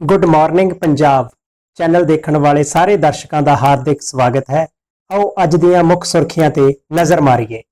Good morning Punjab channel ਦੇਖਣ ਵਾਲੇ ਸਾਰੇ ਦਰਸ਼ਕਾਂ ਦਾ ਹਾਰਦਿਕ ਸਵਾਗਤ ਹੈ। ਆਓ ਅੱਜ ਦੀਆਂ ਮੁੱਖ ਸੁਰਖੀਆਂ ਤੇ ਨਜ਼ਰ ਮਾਰੀਏ।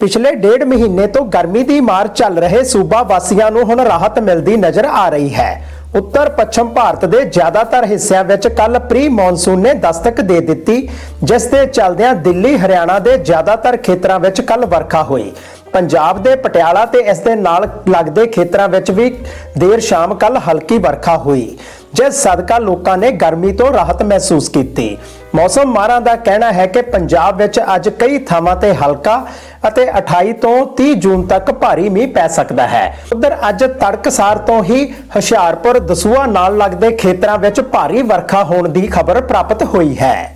ਪਿਛਲੇ ਡੇਢ ਮਹੀਨੇ ਤੋਂ ਗਰਮੀ ਦੀ ਮਾਰ ਚੱਲ ਰਹੇ ਸੂਬਾ ਵਾਸੀਆਂ ਨੂੰ ਹੁਣ ਰਾਹਤ ਮਿਲਦੀ ਨਜ਼ਰ ਆ ਰਹੀ ਹੈ। ਉੱਤਰ ਪੱਛਮ ਭਾਰਤ ਦੇ ਜ਼ਿਆਦਾਤਰ ਹਿੱਸਿਆਂ ਵਿੱਚ ਕੱਲ ਪ੍ਰੀ ਮੌਨਸੂਨ ਨੇ ਦਸਤਕ ਦੇ ਦਿੱਤੀ, ਜਿਸ ਦੇ ਚੱਲਦਿਆਂ ਦਿੱਲੀ, ਹਰਿਆਣਾ ਦੇ ਜ਼ਿਆਦਾਤਰ ਖੇਤਰਾਂ ਵਿੱਚ ਕੱਲ ਵਰਖਾ ਹੋਈ। ਪੰਜਾਬ ਦੇ ਪਟਿਆਲਾ ਤੇ ਇਸ ਦੇ ਨਾਲ ਲੱਗਦੇ ਖੇਤਰਾਂ ਵਿੱਚ ਵੀ ਦੇਰ ਸ਼ਾਮ ਕੱਲ ਹਲਕੀ ਵਰਖਾ ਹੋਈ, ਜਿਸ ਸਦਕਾ ਲੋਕਾਂ ਨੇ ਗਰਮੀ ਤੋਂ ਰਾਹਤ ਮਹਿਸੂਸ ਕੀਤੀ। ਮੌਸਮ ਮਾਹਰਾਂ ਦਾ ਕਹਿਣਾ ਹੈ ਕਿ ਪੰਜਾਬ ਵਿੱਚ ਅੱਜ ਕਈ ਥਾਵਾਂ ਤੇ ਹਲਕਾ ਅਤੇ 28 ਤੋਂ 30 ਜੂਨ ਤੱਕ ਭਾਰੀ ਮੀਂਹ ਪੈ ਸਕਦਾ ਹੈ। ਉਧਰ ਅੱਜ ਤੜਕਸਾਰ ਤੋਂ ਹੀ ਹੁਸ਼ਿਆਰਪੁਰ ਦਸੂਆ ਨਾਲ ਲੱਗਦੇ ਖੇਤਰਾਂ ਵਿੱਚ ਭਾਰੀ ਵਰਖਾ ਹੋਣ ਦੀ ਖਬਰ ਪ੍ਰਾਪਤ ਹੋਈ ਹੈ।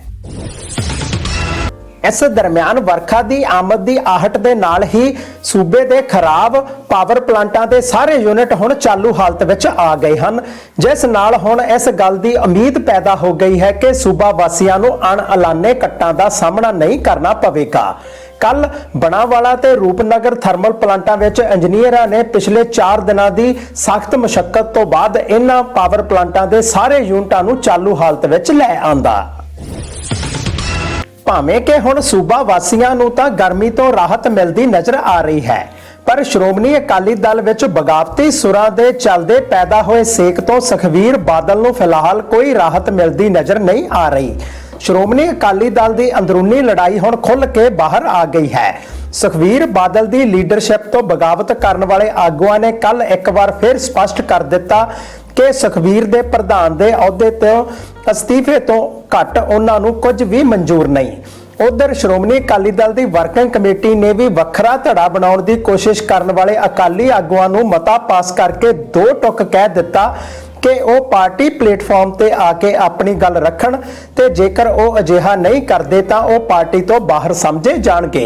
ਇਸ ਦਰਮਿਆਨ ਵਰਖਾ ਦੀ ਆਮਦ ਦੀ ਆਹਟ ਦੇ ਨਾਲ ਹੀ ਸੂਬੇ ਦੇ ਖਰਾਬ ਪਾਵਰ ਪਲਾਂਟਾਂ ਦੇ ਸਾਰੇ ਯੂਨਿਟ ਹੁਣ ਚਾਲੂ ਹਾਲਤ ਵਿੱਚ ਆ ਗਏ ਹਨ। ਜਿਸ ਨਾਲ ਹੁਣ ਇਸ ਗੱਲ ਦੀ ਉਮੀਦ ਪੈਦਾ ਹੋ ਗਈ ਹੈ ਕਿ ਸੂਬਾ ਵਾਸੀਆਂ ਨੂੰ ਅਣਅਲਾਨੇ ਕੱਟਾਂ ਦਾ ਸਾਹਮਣਾ ਨਹੀਂ ਕਰਨਾ ਪਵੇਗਾ। ਕੱਲ ਬਣਾਵਾਲਾ ਤੇ ਰੂਪਨਗਰ ਥਰਮਲ ਪਲਾਂਟਾਂ ਵਿੱਚ ਇੰਜੀਨੀਅਰਾਂ ਨੇ ਪਿਛਲੇ 4 ਦਿਨਾਂ ਦੀ ਸਖਤ ਮੁਸ਼ਕਲ ਤੋਂ ਬਾਅਦ ਇਹਨਾਂ ਪਾਵਰ ਪਲਾਂਟਾਂ ਦੇ ਸਾਰੇ ਯੂਨਿਟਾਂ ਨੂੰ ਚਾਲੂ ਹਾਲਤ ਵਿੱਚ ਲੈ ਆਂਦਾ। ਭਾਵੇਂ ਕਿ ਹੁਣ ਸੂਬਾ ਵਾਸੀਆਂ ਨੂੰ ਤਾਂ ਗਰਮੀ ਤੋਂ ਰਾਹਤ ਮਿਲਦੀ ਨਜ਼ਰ ਆ ਰਹੀ ਹੈ, ਪਰ ਸ਼੍ਰੋਮਣੀ ਅਕਾਲੀ ਦਲ ਵਿੱਚ ਬਗਾਵਤੀ ਸੁਰਾਂ ਦੇ ਚੱਲਦੇ ਪੈਦਾ ਹੋਏ ਸੇਕ ਤੋਂ ਸੁਖਵੀਰ ਬਾਦਲ ਨੂੰ ਫਿਲਹਾਲ ਕੋਈ ਰਾਹਤ ਮਿਲਦੀ ਨਜ਼ਰ ਨਹੀਂ ਆ ਰਹੀ। ਸ਼੍ਰੋਮਣੀ ਅਕਾਲੀ ਦਲ ਦੀ ਅੰਦਰੂਨੀ ਲੜਾਈ ਹੁਣ ਖੁੱਲ ਕੇ ਬਾਹਰ ਆ ਗਈ ਹੈ। ਸੁਖਵੀਰ ਬਾਦਲ ਦੀ ਲੀਡਰਸ਼ਿਪ ਤੋਂ ਬਗਾਵਤ ਕਰਨ ਵਾਲੇ ਆਗੂਆਂ ਨੇ ਕੱਲ ਇੱਕ ਵਾਰ ਫਿਰ ਸਪਸ਼ਟ ਕਰ ਦਿੱਤਾ ਕਿ ਸੁਖਵੀਰ ਦੇ ਪ੍ਰਧਾਨ ਦੇ ਅਹੁਦੇ ਤੋਂ ਅਸਤੀਫੇ ਤੋਂ ਘੱਟ ਉਹਨਾਂ ਨੂੰ ਕੁਝ ਵੀ ਮਨਜ਼ੂਰ ਨਹੀਂ। ਉਧਰ ਸ਼੍ਰੋਮਣੀ ਅਕਾਲੀ ਦਲ ਦੀ ਵਰਕਿੰਗ ਕਮੇਟੀ ਨੇ ਵੀ ਵੱਖਰਾ ਧੜਾ ਬਣਾਉਣ ਦੀ ਕੋਸ਼ਿਸ਼ ਕਰਨ ਵਾਲੇ ਅਕਾਲੀ ਆਗੂਆਂ ਨੂੰ ਮਤਾ ਪਾਸ ਕਰਕੇ ਦੋ ਟੁਕ ਕਹਿ ਦਿੱਤਾ ਕਿ ਉਹ ਪਾਰਟੀ ਪਲੇਟਫਾਰਮ ਤੇ ਆ ਕੇ ਆਪਣੀ ਗੱਲ ਰੱਖਣ ਤੇ ਜੇਕਰ ਉਹ ਅਜਿਹਾ ਨਹੀਂ ਕਰਦੇ ਤਾਂ ਉਹ ਪਾਰਟੀ ਤੋਂ ਬਾਹਰ ਸਮਝੇ ਜਾਣਗੇ।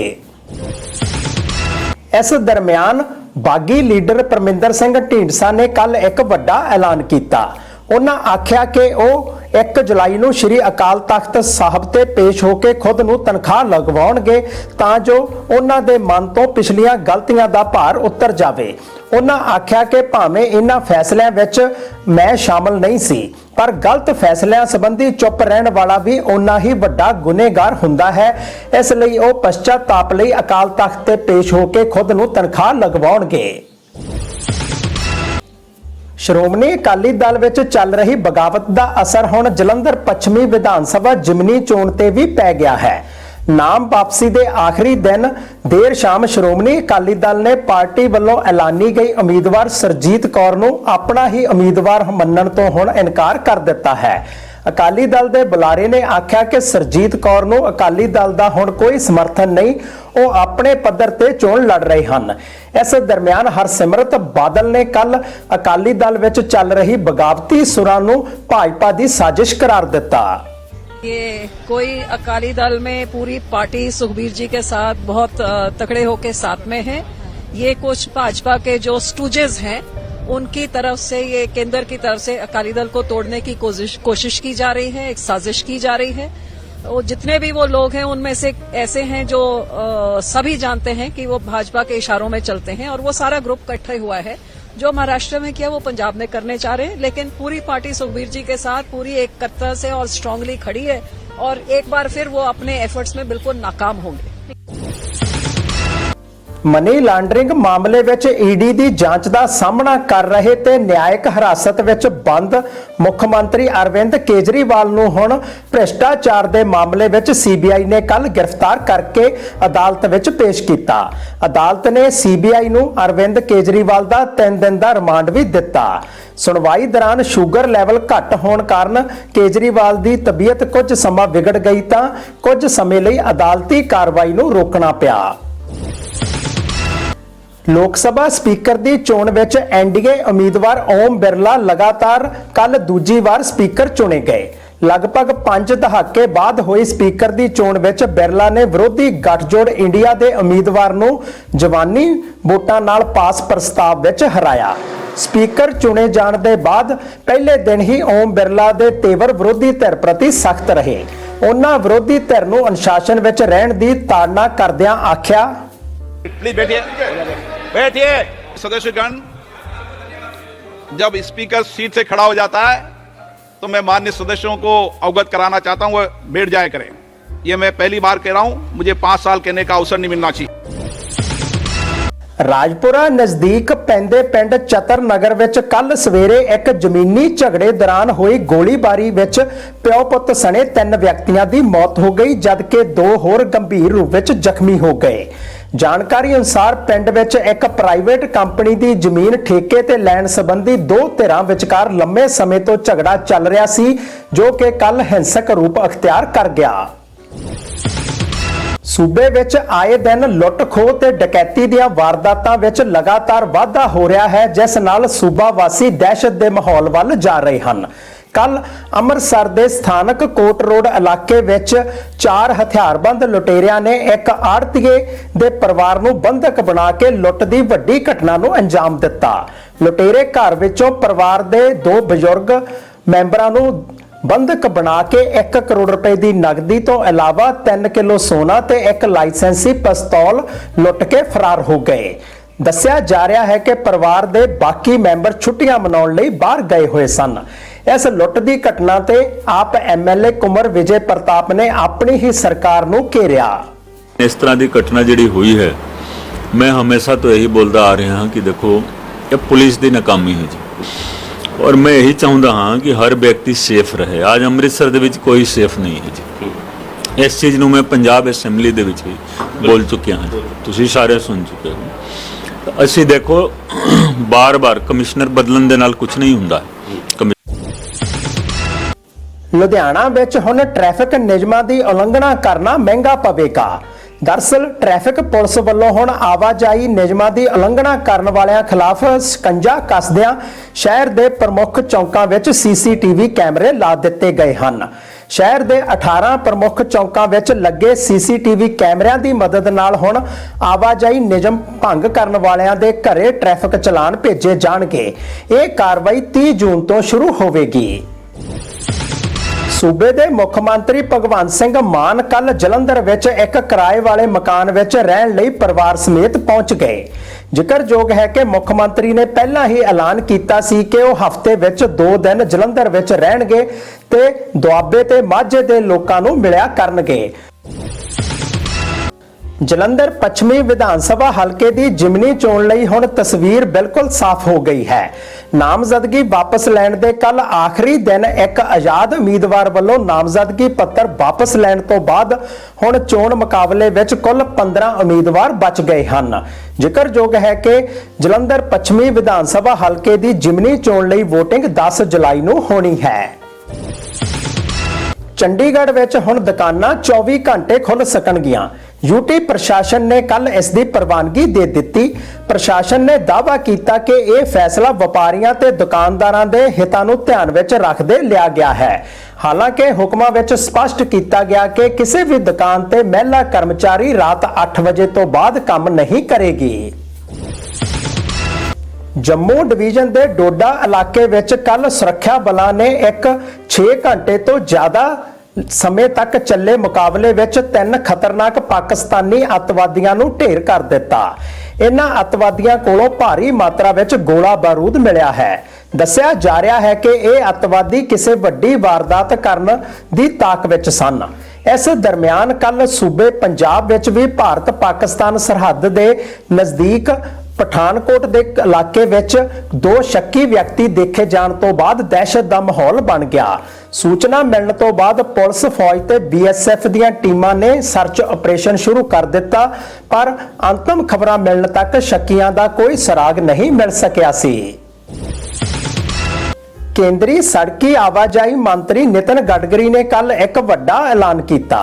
ਇਸ ਦਰਮਿਆਨ ਬਾਗੀ ਲੀਡਰ ਪਰਮਿੰਦਰ ਸਿੰਘ ਢੀਂਡਸਾ ਨੇ ਕੱਲ ਇੱਕ ਵੱਡਾ ਐਲਾਨ ਕੀਤਾ। ਉਹਨਾਂ ਆਖਿਆ ਕਿ ਉਹ 1 ਜੁਲਾਈ ਨੂੰ ਸ੍ਰੀ ਅਕਾਲ ਤਖਤ ਸਾਹਿਬ ਤੇ ਪੇਸ਼ ਹੋ ਕੇ ਖੁਦ ਨੂੰ ਤਨਖਾਹ ਲਗਵਾਉਣਗੇ ਤਾਂ ਜੋ ਉਹਨਾਂ ਦੇ ਮਨ ਤੋਂ ਪਿਛਲੀਆਂ ਗਲਤੀਆਂ ਦਾ ਭਾਰ ਉਤਰ ਜਾਵੇ। ਉਹਨਾਂ ਆਖਿਆ ਕਿ ਭਾਵੇਂ ਇਹਨਾਂ ਫੈਸਲਿਆਂ ਵਿੱਚ ਮੈਂ ਸ਼ਾਮਲ ਨਹੀਂ ਸੀ, ਪਰ ਗਲਤ ਫੈਸਲਿਆਂ ਸੰਬੰਧੀ ਚੁੱਪ ਰਹਿਣ ਵਾਲਾ ਵੀ ਓਨਾ ਹੀ ਵੱਡਾ ਗੁਨੇਗਾਰ ਹੁੰਦਾ ਹੈ। ਇਸ ਲਈ ਉਹ ਪਛਤਾਤਾਪ ਲਈ ਅਕਾਲ ਤਖਤ ਤੇ ਪੇਸ਼ ਹੋ ਕੇ ਖੁਦ ਨੂੰ ਤਨਖਾਹ ਲਗਵਾਉਣਗੇ। ਸ਼੍ਰੋਮਣੀ ਅਕਾਲੀ ਦਲ ਵਿੱਚ ਚੱਲ ਰਹੀ ਬਗਾਵਤ ਦਾ ਅਸਰ ਹੁਣ ਜਲੰਧਰ ਪੱਛਮੀ ਵਿਧਾਨ ਸਭਾ ਜਿਮਨੀ ਚੋਣ ਤੇ ਵੀ ਪੈ ਗਿਆ ਹੈ। ਨਾਮ ਵਾਪਸੀ ਦੇ ਆਖਰੀ ਦਿਨ ਦੇਰ ਸ਼ਾਮ ਸ਼੍ਰੋਮਣੀ ਅਕਾਲੀ ਦਲ ਨੇ ਪਾਰਟੀ ਵੱਲੋਂ ਐਲਾਨੀ ਗਈ ਉਮੀਦਵਾਰ ਸਰਜੀਤ ਕੌਰ ਨੂੰ ਆਪਣਾ ਹੀ ਉਮੀਦਵਾਰ ਮੰਨਣ ਤੋਂ ਹੁਣ ਇਨਕਾਰ ਕਰ ਦਿੱਤਾ ਹੈ। ਅਕਾਲੀ ਦਲ ਦੇ ਬੁਲਾਰੇ ਨੇ ਆਖਿਆ ਕਿ ਸਰਜੀਤ ਕੌਰ ਨੂੰ ਅਕਾਲੀ ਦਲ ਦਾ ਹੁਣ ਕੋਈ ਸਮਰਥਨ ਨਹੀਂ ਉਹ ਆਪਣੇ ਪੱਧਰ ਤੇ ਚੋਣ ਲੜ ਰਹੇ ਹਨ ਇਸ ਦਰਮਿਆਨ ਹਰਸਿਮਰਤ ਬਾਦਲ ਨੇ ਕੱਲ ਅਕਾਲੀ ਦਲ ਵਿੱਚ ਚੱਲ ਰਹੀ ਬਗਾਵਤੀ ਸੁਰਾਂ ਨੂੰ ਭਾਜਪਾ ਦੀ ਸਾਜ਼ਿਸ਼ ਕਰਾਰ ਦਿੱਤਾ ये कोई अकाली दल में पूरी पार्टी सुखबीर जी के साथ बहुत अ, तकड़े होके साथ में है ये कुछ भाजपा के जो स्टूजेस हैं उनकी तरफ़ से ये केंद्र की तरफ़ से अकाली दल को तोड़ने की कोशिश कोशिश की जा रही है एक साजिश की जा रही है। वो जितने भी वो लोग हैं उनमें से ऐसे हैं जो अ, सभी जानते हैं कि वो भाजपा के इशारों में चलते हैं और वो सारा ग्रुप इकट्ठे हुआ है। जो महाराष्ट्र में किया वो पंजाब में करने चाह रहे हैं। लेकिन पूरी पार्टी सुखबीर जी के साथ पूरी एकता से और स्ट्रांगली खड़ी है और एक बार फिर वो अपने एफर्ट्स में बिल्कुल नाकाम होंगे। ਮਨੀ ਲਾਂਡਰਿੰਗ ਮਾਮਲੇ ਵਿੱਚ ਈਡੀ ਦੀ ਜਾਂਚ ਦਾ ਸਾਹਮਣਾ ਕਰ ਰਹੇ ਤੇ ਨਿਆਇਕ ਹਿਰਾਸਤ ਵਿੱਚ ਬੰਦ। ਮੁੱਖ ਮੰਤਰੀ ਅਰਵਿੰਦ ਕੇਜਰੀਵਾਲ ਨੂੰ ਹੁਣ ਭ੍ਰਿਸ਼ਟਾਚਾਰ ਦੇ ਮਾਮਲੇ ਵਿੱਚ ਸੀਬੀਆਈ ਨੇ ਕੱਲ ਗ੍ਰਿਫਤਾਰ ਕਰਕੇ ਅਦਾਲਤ ਵਿੱਚ ਪੇਸ਼ ਕੀਤਾ। ਅਦਾਲਤ ਨੇ ਸੀਬੀਆਈ ਨੂੰ ਅਰਵਿੰਦ ਕੇਜਰੀਵਾਲ ਦਾ 3 ਦਿਨ ਦਾ ਰਿਮਾਂਡ ਵੀ ਦਿੱਤਾ। ਸੁਣਵਾਈ ਦੌਰਾਨ ਸ਼ੂਗਰ ਲੈਵਲ ਘੱਟ ਹੋਣ ਕਾਰਨ ਕੇਜਰੀਵਾਲ ਦੀ ਤਬੀਅਤ ਕੁਝ ਸਮਾਂ ਵਿਗੜ ਗਈ ਤਾਂ ਕੁਝ ਸਮੇਂ ਲਈ ਅਦਾਲਤੀ ਕਾਰਵਾਈ ਨੂੰ ਰੋਕਣਾ ਪਿਆ। ਲੋਕ ਸਭਾ ਸਪੀਕਰ ਦੀ ਚੋਣ ਵਿੱਚ ਐਨਡੀਏ ਉਮੀਦਵਾਰ ਓਮ ਬਿਰਲਾ ਲਗਾਤਾਰ ਕੱਲ ਦੂਜੀ ਵਾਰ ਸਪੀਕਰ ਚੁਣੇ ਗਏ। ਲਗਭਗ 5 ਦਹਾਕੇ ਬਾਅਦ ਹੋਈ ਸਪੀਕਰ ਦੀ ਚੋਣ ਵਿੱਚ ਬਿਰਲਾ ਨੇ ਵਿਰੋਧੀ ਗੱਠਜੋੜ ਇੰਡੀਆ ਦੇ ਉਮੀਦਵਾਰ ਨੂੰ ਜਵਾਨੀ ਵੋਟਾਂ ਨਾਲ ਪਾਸ ਪ੍ਰਸਤਾਵ ਵਿੱਚ ਹਰਾਇਆ। ਸਪੀਕਰ ਚੁਣੇ ਜਾਣ ਦੇ ਬਾਅਦ ਪਹਿਲੇ ਦਿਨ ਹੀ ਓਮ ਬਿਰਲਾ ਦੇ ਤੇਵਰ ਵਿਰੋਧੀ ਧਿਰ ਪ੍ਰਤੀ ਸਖਤ ਰਹੇ। ਉਹਨਾਂ ਵਿਰੋਧੀ ਧਿਰ ਨੂੰ ਅਨੁਸ਼ਾਸਨ ਵਿੱਚ ਰਹਿਣ ਦੀ ਤਾੜਨਾ ਕਰਦਿਆਂ ਆਖਿਆ ਪਲੀਜ਼ ਬੈਠਿਆ बैठिए सदस्यगण जब स्पीकर सीट से खड़ा हो जाता है तो मैं मान्य सदस्यों को अवगत कराना चाहता हूं वो बैठ जाए करें ये मैं पहली बार कह रहा हूं मुझे पांच साल कहने का अवसर नहीं मिलना चाहिए ਰਾਜਪੁਰਾ ਨਜ਼ਦੀਕ ਪੈਂਦੇ ਪਿੰਡ ਚਤਰ ਨਗਰ ਵਿੱਚ ਕੱਲ ਸਵੇਰੇ ਇੱਕ ਜ਼ਮੀਨੀ ਝਗੜੇ ਦੌਰਾਨ ਹੋਈ ਗੋਲੀਬਾਰੀ ਵਿੱਚ ਪਿਓ ਪੁੱਤ ਸਣੇ ਤਿੰਨ ਵਿਅਕਤੀਆਂ ਦੀ ਮੌਤ ਹੋ ਗਈ ਜਦਕਿ ਦੋ ਹੋਰ ਗੰਭੀਰ ਰੂਪ ਵਿੱਚ ਜ਼ਖਮੀ ਹੋ ਗਏ ਜਾਣਕਾਰੀ ਅਨੁਸਾਰ ਪਿੰਡ ਵਿੱਚ ਇੱਕ ਪ੍ਰਾਈਵੇਟ ਕੰਪਨੀ ਦੀ ਜ਼ਮੀਨ ਠੇਕੇ ਤੇ ਲੈਣ ਸੰਬੰਧੀ ਦੋ ਧਿਰਾਂ ਵਿਚਕਾਰ ਲੰਮੇ ਸਮੇਂ ਤੋਂ ਝਗੜਾ ਚੱਲ ਰਿਹਾ ਸੀ, ਜੋ ਕਿ ਕੱਲ ਹਿੰਸਕ ਰੂਪ ਅਖਤਿਆਰ ਕਰ ਗਿਆ। ਸੂਬੇ ਵਿੱਚ ਆਏ ਦਿਨ ਲੁੱਟ ਖੋਹ ਤੇ ਡਕੈਤੀ ਦੀਆਂ ਵਾਰਦਾਤਾਂ ਵਿੱਚ ਲਗਾਤਾਰ ਵਾਧਾ ਹੋ ਰਿਹਾ ਹੈ, ਜਿਸ ਨਾਲ ਸੂਬਾ ਵਾਸੀ ਦਹਿਸ਼ਤ ਦੇ ਮਾਹੌਲ ਵੱਲ ਜਾ ਰਹੇ ਹਨ। ਕੱਲ ਅੰਮ੍ਰਿਤਸਰ ਦੇ ਸਥਾਨਕ ਕੋਟ ਰੋਡ ਇਲਾਕੇ ਵਿੱਚ ਚਾਰ ਹਥਿਆਰਬੰਦ ਲੁਟੇਰਿਆਂ ਨੇ ਇੱਕ ਆੜਤੀਏ ਦੇ ਪਰਿਵਾਰ ਨੂੰ ਬੰਧਕ ਬਣਾ ਕੇ ਲੁੱਟ ਦੀ ਵੱਡੀ ਘਟਨਾ ਨੂੰ ਅੰਜਾਮ ਦਿੱਤਾ। ਲੁਟੇਰੇ ਘਰ ਵਿੱਚੋਂ ਪਰਿਵਾਰ ਦੇ ਦੋ ਬਜ਼ੁਰਗ ਮੈਂਬਰਾਂ ਨੂੰ ਬੰਧਕ ਬਣਾ ਕੇ 1 ਕਰੋੜ ਰੁਪਏ ਦੀ ਨਗਦੀ ਤੋਂ ਇਲਾਵਾ 3 ਕਿਲੋ ਸੋਨਾ ਤੇ ਇੱਕ ਲਾਇਸੈਂਸੀ ਪਿਸਤੌਲ ਲੁੱਟ ਕੇ ਫਰਾਰ ਹੋ ਗਏ। ਦੱਸਿਆ ਜਾ ਰਿਹਾ ਹੈ ਕਿ ਪਰਿਵਾਰ ਦੇ ਬਾਕੀ ਮੈਂਬਰ ਛੁੱਟੀਆਂ ਮਨਾਉਣ ਲਈ ਬਾਹਰ ਗਏ ਹੋਏ ਸਨ। ਇਸ ਲੁੱਟ ਦੀ ਘਟਨਾ ਤੇ ਆਪ ਐਮਐਲਏ ਕੁਮਰ ਵਿਜੇ ਪ੍ਰਤਾਪ ਨੇ ਆਪਣੀ ਹੀ ਸਰਕਾਰ ਨੂੰ ਘੇਰਿਆ। ਇਸ ਤਰ੍ਹਾਂ ਦੀ ਘਟਨਾ ਜਿਹੜੀ ਹੋਈ ਹੈ, ਮੈਂ ਹਮੇਸ਼ਾ ਤੋਂ ਇਹੀ ਬੋਲਦਾ ਆ ਰਿਹਾ ਹਾਂ ਕਿ ਦੇਖੋ, ਇਹ ਪੁਲਿਸ ਦੀ ਨਾਕਾਮੀ ਹੈ ਜੀ। ਔਰ ਮੈਂ ਇਹੀ ਚਾਹੁੰਦਾ ਹਾਂ ਕਿ ਹਰ ਵਿਅਕਤੀ ਸੇਫ ਰਹੇ। ਅੱਜ ਅੰਮ੍ਰਿਤਸਰ ਦੇ ਵਿੱਚ ਕੋਈ ਸੇਫ ਨਹੀਂ ਹੈ ਜੀ। ਇਸ ਚੀਜ਼ ਨੂੰ ਮੈਂ ਪੰਜਾਬ ਅਸੈਂਬਲੀ ਦੇ ਵਿੱਚ ਵੀ ਬੋਲ ਚੁੱਕਿਆ ਹਾਂ ਤੁਸੀਂ ਸਾਰੇ ਸੁਣ ਚੁੱਕੇ ਹੋ। ਅਸੀਂ ਦੇਖੋ, ਬਾਰ-ਬਾਰ ਕਮਿਸ਼ਨਰ ਬਦਲਣ ਦੇ ਨਾਲ ਕੁਝ ਨਹੀਂ ਹੁੰਦਾ। ਲੁਧਿਆਣਾ ਵਿੱਚ ਹੁਣ ਟ੍ਰੈਫਿਕ ਨਿਯਮਾਂ ਦੀ ਉਲੰਘਣਾ ਕਰਨਾ ਮਹਿੰਗਾ ਪਵੇਗਾ। ਦਰਸਲ ਟ੍ਰੈਫਿਕ ਪੁਲਿਸ ਵੱਲੋਂ ਹੁਣ ਆਵਾਜਾਈ ਨਿਯਮਾਂ ਦੀ ਉਲੰਘਣਾ ਕਰਨ ਵਾਲਿਆਂ ਖਿਲਾਫ ਸਕੰਜਾ ਕੱਸਦਿਆਂ ਸ਼ਹਿਰ ਦੇ ਪ੍ਰਮੁੱਖ ਚੌਂਕਾਂ ਵਿੱਚ ਸੀਸੀਟੀਵੀ ਕੈਮਰੇ ਲਾ ਦਿੱਤੇ ਗਏ ਹਨ। ਸ਼ਹਿਰ ਦੇ 18 ਪ੍ਰਮੁੱਖ ਚੌਂਕਾਂ ਵਿੱਚ ਲੱਗੇ ਸੀਸੀਟੀਵੀ ਕੈਮਰਿਆਂ ਦੀ ਮਦਦ ਨਾਲ ਹੁਣ ਆਵਾਜਾਈ ਨਿਯਮ ਭੰਗ ਕਰਨ ਵਾਲਿਆਂ ਦੇ ਘਰੇ ਟ੍ਰੈਫਿਕ ਚਲਾਨ ਭੇਜੇ ਜਾਣਗੇ। ਇਹ ਕਾਰਵਾਈ 30 ਜੂਨ ਤੋਂ ਸ਼ੁਰੂ ਹੋਵੇਗੀ। ਸੂਬੇ ਦੇ ਮੁੱਖ ਮੰਤਰੀ ਭਗਵੰਤ ਸਿੰਘ ਮਾਨ ਕੱਲ ਜਲੰਧਰ ਵਿੱਚ ਇੱਕ ਕਿਰਾਏ ਵਾਲੇ ਮਕਾਨ ਵਿੱਚ ਰਹਿਣ ਲਈ ਪਰਿਵਾਰ ਸਮੇਤ ਪਹੁੰਚ ਗਏ। ਜ਼ਿਕਰਯੋਗ ਹੈ ਕਿ ਮੁੱਖ ਮੰਤਰੀ ਨੇ ਪਹਿਲਾਂ ਹੀ ਐਲਾਨ ਕੀਤਾ ਸੀ ਕਿ ਉਹ ਹਫ਼ਤੇ ਵਿੱਚ 2 ਦਿਨ ਜਲੰਧਰ ਵਿੱਚ ਰਹਿਣਗੇ ਤੇ ਦੁਆਬੇ ਤੇ ਮਾਝੇ ਦੇ ਲੋਕਾਂ ਨੂੰ ਮਿਲਿਆ ਕਰਨਗੇ। ਜਲੰਧਰ ਪੱਛਮੀ ਵਿਧਾਨ ਸਭਾ ਹਲਕੇ ਦੀ ਜਿਮਨੀ ਚੋਣ ਲਈ ਹੁਣ ਤਸਵੀਰ ਬਿਲਕੁਲ ਸਾਫ਼ ਹੋ ਗਈ ਹੈ। ਨਾਮਜ਼ਦਗੀ ਵਾਪਸ ਲੈਣ ਦੇ ਕੱਲ ਆਖਰੀ ਦਿਨ ਇੱਕ ਆਜ਼ਾਦ ਉਮੀਦਵਾਰ ਵੱਲੋਂ ਨਾਮਜ਼ਦਗੀ ਪੱਤਰ ਵਾਪਸ ਲੈਣ ਤੋਂ ਬਾਅਦ ਹੁਣ ਚੋਣ ਮੁਕਾਬਲੇ ਵਿੱਚ ਕੁੱਲ 15 ਉਮੀਦਵਾਰ ਬਚ ਗਏ ਹਨ। ਜ਼ਿਕਰਯੋਗ ਹੈ ਕਿ ਜਲੰਧਰ ਪੱਛਮੀ ਵਿਧਾਨ ਸਭਾ ਹਲਕੇ ਦੀ ਜਿਮਨੀ ਚੋਣ ਲਈ VOTING 10 ਜੁਲਾਈ ਨੂੰ ਹੋਣੀ ਹੈ। ਚੰਡੀਗੜ੍ਹ ਵਿੱਚ ਹੁਣ ਦੁਕਾਨਾਂ 24 ਘੰਟੇ ਖੁੱਲ ਸਕਣਗੀਆਂ। ਯੂਟੀ ਪ੍ਰਸ਼ਾਸਨ ਨੇ ਕੱਲ ਇਸ ਦੀ ਪ੍ਰਵਾਨਗੀ ਦੇ ਦਿੱਤੀ। ਪ੍ਰਸ਼ਾਸਨ ਨੇ ਦਾਅਵਾ ਕੀਤਾ ਕਿ ਇਹ ਫੈਸਲਾ ਵਪਾਰੀਆਂ ਤੇ ਦੁਕਾਨਦਾਰਾਂ ਦੇ ਹਿੱਤਾਂ ਨੂੰ ਧਿਆਨ ਵਿੱਚ ਰੱਖਦੇ ਲਿਆ ਗਿਆ ਹੈ। ਹਾਲਾਂਕਿ ਹੁਕਮਾਂ ਵਿੱਚ ਸਪਸ਼ਟ ਕੀਤਾ ਗਿਆ ਕਿ ਕਿਸੇ ਵੀ ਦੁਕਾਨ ਤੇ ਮਹਿਲਾ ਕਰਮਚਾਰੀ ਰਾਤ 8 ਵਜੇ ਤੋਂ ਬਾਅਦ ਕੰਮ ਨਹੀਂ ਕਰੇਗੀ। ਜੰਮੂ ਡਿਵੀਜ਼ਨ ਦੇ ਡੋਡਾ ਇਲਾਕੇ ਵਿੱਚ ਕੱਲ ਸੁਰੱਖਿਆ ਬਲਾਂ ਨੇ ਇੱਕ 6 ਘੰਟੇ ਤੋਂ ਜ਼ਿਆਦਾ ਸਮੇਂ ਤੱਕ ਚੱਲੇ ਮੁਕਾਬਲੇ ਵਿੱਚ ਤਿੰਨ ਖਤਰਨਾਕ ਪਾਕਿਸਤਾਨੀ ਅੱਤਵਾਦੀਆਂ ਨੂੰ ਢੇਰ ਕਰ ਦਿੱਤਾ। ਇਹਨਾਂ ਅੱਤਵਾਦੀਆਂ ਕੋਲੋਂ ਭਾਰੀ ਮਾਤਰਾ ਵਿੱਚ ਗੋਲਾ ਬਾਰੂਦ ਮਿਲਿਆ ਹੈ। ਦੱਸਿਆ ਜਾ ਰਿਹਾ ਹੈ ਕਿ ਇਹ ਅੱਤਵਾਦੀ ਕਿਸੇ ਵੱਡੀ ਵਾਰਦਾਤ ਕਰਨ ਦੀ ਤਾਕ ਵਿੱਚ ਸਨ। ਇਸ ਦਰਮਿਆਨ ਕੱਲ ਸੂਬੇ ਪੰਜਾਬ ਵਿੱਚ ਵੀ ਭਾਰਤ ਪਾਕਿਸਤਾਨ ਸਰਹੱਦ ਦੇ ਨਜ਼ਦੀਕ ਪਠਾਨਕੋਟ ਦੇ ਇਲਾਕੇ ਵਿੱਚ ਦੋ ਸ਼ੱਕੀ ਵਿਅਕਤੀ ਦੇਖੇ ਜਾਣ ਤੋਂ ਬਾਅਦ ਦਹਿਸ਼ਤ ਦਾ ਮਾਹੌਲ ਬਣ ਗਿਆ। ਸੂਚਨਾ ਮਿਲਣ ਤੋਂ ਬਾਅਦ ਪੁਲਿਸ ਫੌਜ ਤੇ ਬੀਐਸਐਫ ਦੀਆਂ ਟੀਮਾਂ ਨੇ ਸਰਚ ਆਪਰੇਸ਼ਨ ਸ਼ੁਰੂ ਕਰ ਦਿੱਤਾ, ਪਰ ਅੰਤਮ ਖਬਰਾਂ ਮਿਲਣ ਤੱਕ ਸ਼ੱਕੀਆਂ ਦਾ ਕੋਈ ਸਰਾਗ ਨਹੀਂ ਮਿਲ ਸਕਿਆ ਸੀ। ਕੇਂਦਰੀ ਸੜਕੀ ਆਵਾਜਾਈ ਮੰਤਰੀ ਨਿਤਨ ਗਡਕਰੀ ਨੇ ਕੱਲ ਇੱਕ ਵੱਡਾ ਐਲਾਨ ਕੀਤਾ।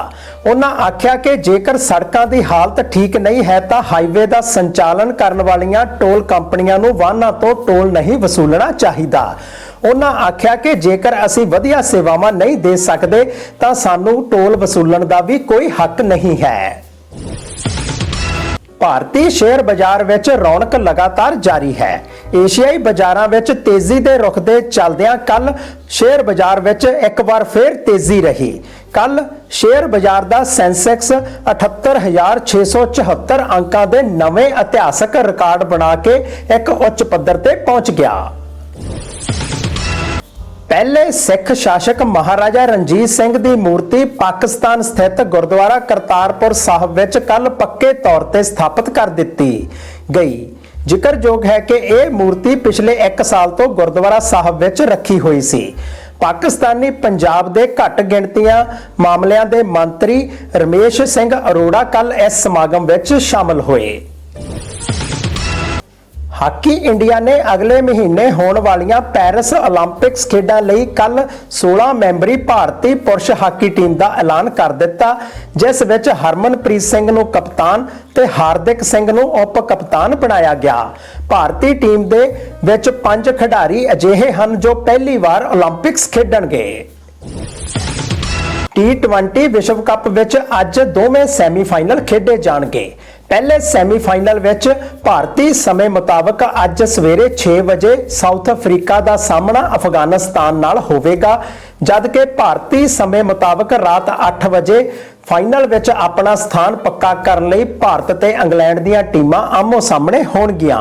ਉਹਨਾਂ ਆਖਿਆ ਕਿ ਜੇਕਰ ਸੜਕਾਂ ਦੀ ਹਾਲਤ ਠੀਕ ਨਹੀਂ ਹੈ ਤਾਂ ਹਾਈਵੇ ਦਾ ਸੰਚਾਲਨ ਕਰਨ ਵਾਲੀਆਂ ਟੋਲ ਕੰਪਨੀਆਂ ਨੂੰ ਵਾਹਨਾਂ ਤੋਂ ਟੋਲ ਨਹੀਂ ਵਸੂਲਣਾ ਚਾਹੀਦਾ। ਉਹਨਾਂ ਆਖਿਆ ਕਿ ਜੇਕਰ ਅਸੀਂ ਵਧੀਆ ਸੇਵਾਵਾਂ ਨਹੀਂ ਦੇ ਸਕਦੇ ਤਾਂ ਸਾਨੂੰ ਟੋਲ ਵਸੂਲਣ ਦਾ ਵੀ ਕੋਈ ਹੱਕ ਨਹੀਂ ਹੈ। ਭਾਰਤੀ ਸ਼ੇਅਰ ਬਾਜ਼ਾਰ ਵਿੱਚ ਰੌਣਕ ਲਗਾਤਾਰ ਜਾਰੀ ਹੈ। ਏਸ਼ੀਆਈ ਬਾਜ਼ਾਰਾਂ ਵਿੱਚ ਤੇਜ਼ੀ ਦੇ ਰੁਖ ਦੇ ਚੱਲਦਿਆਂ ਕੱਲ ਸ਼ੇਅਰ ਬਾਜ਼ਾਰ ਵਿੱਚ ਇੱਕ ਵਾਰ ਫੇਰ ਤੇਜ਼ੀ ਰਹੀ। ਕੱਲ ਸ਼ੇਅਰ ਬਾਜ਼ਾਰ ਦਾ ਸੈਂਸੈਕਸ 78674 ਅੰਕਾਂ ਦੇ ਨਵੇਂ ਇਤਿਹਾਸਕ ਰਿਕਾਰਡ ਬਣਾ ਕੇ ਇੱਕ ਉੱਚ ਪੱਧਰ ਤੇ ਪਹੁੰਚ ਗਿਆ। ਪਹਿਲੇ ਸਿੱਖ ਸ਼ਾਸਕ ਮਹਾਰਾਜਾ ਰਣਜੀਤ ਸਿੰਘ ਦੀ ਮੂਰਤੀ ਪਾਕਿਸਤਾਨ ਸਥਿਤ ਗੁਰਦੁਆਰਾ ਕਰਤਾਰਪੁਰ ਸਾਹਿਬ ਵਿੱਚ ਕੱਲ ਪੱਕੇ ਤੌਰ ਤੇ ਸਥਾਪਿਤ ਕਰ ਦਿੱਤੀ ਗਈ। ਜ਼ਿਕਰਯੋਗ ਹੈ ਕਿ ਇਹ ਮੂਰਤੀ ਪਿਛਲੇ 1 ਸਾਲ ਤੋਂ ਗੁਰਦੁਆਰਾ ਸਾਹਿਬ ਵਿੱਚ ਰੱਖੀ ਹੋਈ ਸੀ। ਪਾਕਿਸਤਾਨੀ ਪੰਜਾਬ ਦੇ ਘੱਟ ਗਿਣਤੀਆਂ ਮਾਮਲਿਆਂ ਦੇ ਮੰਤਰੀ ਰਮੇਸ਼ ਸਿੰਘ ਅਰੋੜਾ ਕੱਲ ਇਸ ਸਮਾਗਮ ਵਿੱਚ ਸ਼ਾਮਲ ਹੋਏ। ਹਾਕੀ ਇੰਡੀਆ ਨੇ ਅਗਲੇ ਮਹੀਨੇ ਹੋਣ ਵਾਲੀਆਂ ਪੈਰਿਸ 올림픽ਸ ਖੇਡਾਂ ਲਈ ਕੱਲ 16 ਮੈਂਬਰੀ ਭਾਰਤੀ ਪੁਰਸ਼ ਹਾਕੀ ਟੀਮ ਦਾ ਐਲਾਨ ਕਰ ਦਿੱਤਾ, ਜਿਸ ਵਿੱਚ ਹਰਮਨਪ੍ਰੀਤ ਸਿੰਘ ਨੂੰ ਕਪਤਾਨ ਤੇ ਹਾਰਦਿਕ ਸਿੰਘ ਨੂੰ ਉਪ ਕਪਤਾਨ ਬਣਾਇਆ ਗਿਆ। ਭਾਰਤੀ ਟੀਮ ਦੇ ਵਿੱਚ ਪੰਜ ਖਿਡਾਰੀ ਅਜਿਹੇ ਹਨ ਜੋ ਪਹਿਲੀ ਵਾਰ 올림픽ਸ ਖੇਡਣਗੇ। T20 ਵਿਸ਼ਵ ਕੱਪ ਵਿੱਚ ਅੱਜ ਦੋਵੇਂ ਸੈਮੀਫਾਈਨਲ ਖੇਡੇ ਜਾਣਗੇ। ਪਹਿਲੇ ਸੈਮੀਫਾਈਨਲ ਵਿੱਚ ਭਾਰਤੀ ਸਮੇਂ ਮੁਤਾਬਕ ਅੱਜ ਸਵੇਰੇ 6 ਵਜੇ ਸਾਊਥ ਅਫਰੀਕਾ ਦਾ ਸਾਹਮਣਾ ਅਫਗਾਨਿਸਤਾਨ ਨਾਲ ਹੋਵੇਗਾ, ਜਦਕਿ ਭਾਰਤੀ ਸਮੇਂ ਮੁਤਾਬਕ ਰਾਤ 8 ਵਜੇ ਫਾਈਨਲ ਵਿੱਚ ਆਪਣਾ ਸਥਾਨ ਪੱਕਾ ਕਰਨ ਲਈ ਭਾਰਤ ਤੇ ਇੰਗਲੈਂਡ ਦੀਆਂ ਟੀਮਾਂ ਆਮੋ ਸਾਹਮਣੇ ਹੋਣਗੀਆਂ।